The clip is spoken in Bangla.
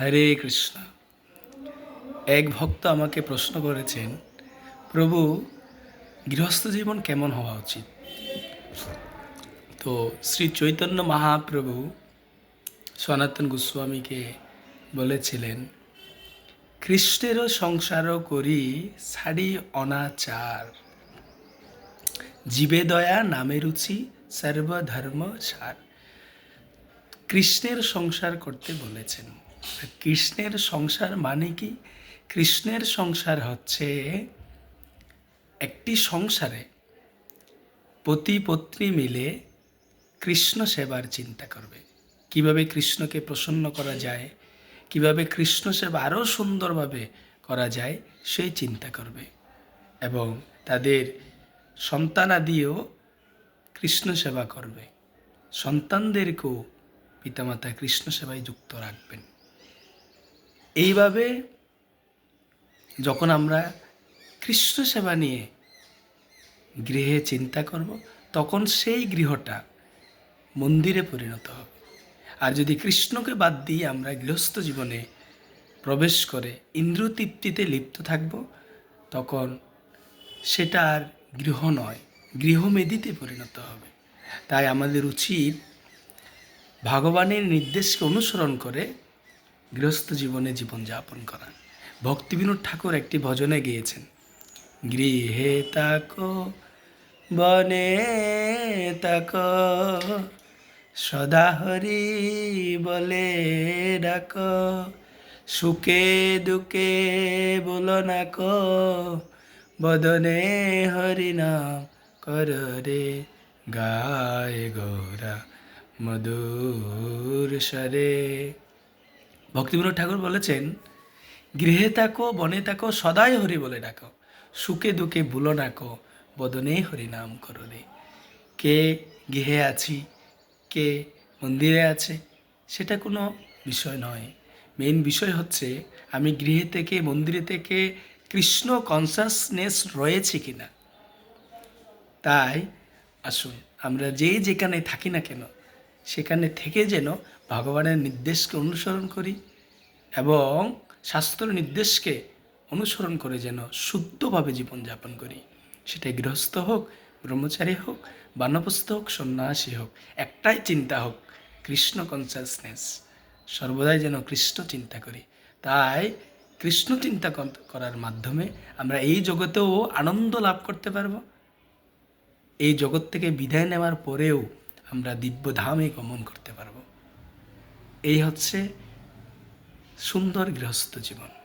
হরে কৃষ্ণ। এক ভক্ত আমাকে প্রশ্ন করেছেন, প্রভু, গৃহস্থ জীবন কেমন হওয়া উচিত? তো শ্রী চৈতন্য মহাপ্রভু সনাতন গোস্বামীকে বলেছিলেন, কৃষ্ণেরও সংসার করি ছাড়ি অনাচার। জীবে দয়া, নামে রুচি, সর্বধর্ম সার কৃষ্ণের সংসার করতে বলেছেন। কৃষ্ণের সংসার মানে কি? কৃষ্ণের সংসার হচ্ছে একটি সংসারে পতি পত্নী মিলে কৃষ্ণ সেবার চিন্তা করবে। কীভাবে কৃষ্ণকে প্রসন্ন করা যায়, কীভাবে কৃষ্ণ সেবা আরও সুন্দরভাবে করা যায় সেই চিন্তা করবে এবং তাদের সন্তানাদিও কৃষ্ণ সেবা করবে। সন্তানদেরকেও পিতামাতা কৃষ্ণ সেবায় যুক্ত রাখবেন। এইভাবে যখন আমরা কৃষ্ণ সেবা নিয়ে গৃহে চিন্তা করব, তখন সেই গৃহটা মন্দিরে পরিণত হবে। আর যদি কৃষ্ণকে বাদ দিয়ে আমরা গৃহস্থ জীবনে প্রবেশ করে ইন্দ্রতৃপ্তিতে লিপ্ত থাকব, তখন সেটা আর গৃহ নয়, গৃহমেদিতে পরিণত হবে। তাই আমাদের উচিত ভগবানের নির্দেশকে অনুসরণ করে গৃহস্থ জীবনে জীবনযাপন করা। ভক্তিবিনোদ ঠাকুর একটি ভজনে গিয়েছেন। গৃহে তাকো বনে তাক সদা হরি বলে ডাক, সুখে দুঃখে বলো না কো, বদনে হরি নাম কর রে, গায় গৌরা মধুর স্বরে। ভক্তিবিনোদ ঠাকুর বলেছেন, গৃহে থাকো, বনে থাকো, সদাই হরি বলে ডাকো। সুখে দুঃখে ভুলো নাকো বদনে হরি নাম করো রে। কে গৃহে আছি, কে মন্দিরে আছে, সেটা কোনো বিষয় নয়। মেন বিষয় হচ্ছে, আমি গৃহে থেকে, মন্দিরে থেকে কৃষ্ণ কনসাসনেস রয়েছে কি না তাই আসুন, আমরা যে যেখানে থাকি না কেন, সেখানে থেকে যেন ভগবানের নির্দেশকে অনুসরণ করি। এবং শাস্ত্র নির্দেশকে অনুসরণ করে যেন শুদ্ধভাবে জীবনযাপন করি। সেটা গৃহস্থ হোক, ব্রহ্মচারী হোক বানপ্রস্থ হোক, সন্ন্যাসী হোক, একটাই চিন্তা হোক, কৃষ্ণ কনসাসনেস সর্বদাই যেন কৃষ্ণ চিন্তা করি। তাই কৃষ্ণ চিন্তা করার মাধ্যমে আমরা এই জগতেও আনন্দ লাভ করতে পারব। এই জগৎ থেকে বিদায় নেওয়ার পরেও আমরা দিব্যধামে গমন করতে পারব। এই হচ্ছে সুন্দর গৃহস্থ জীবন।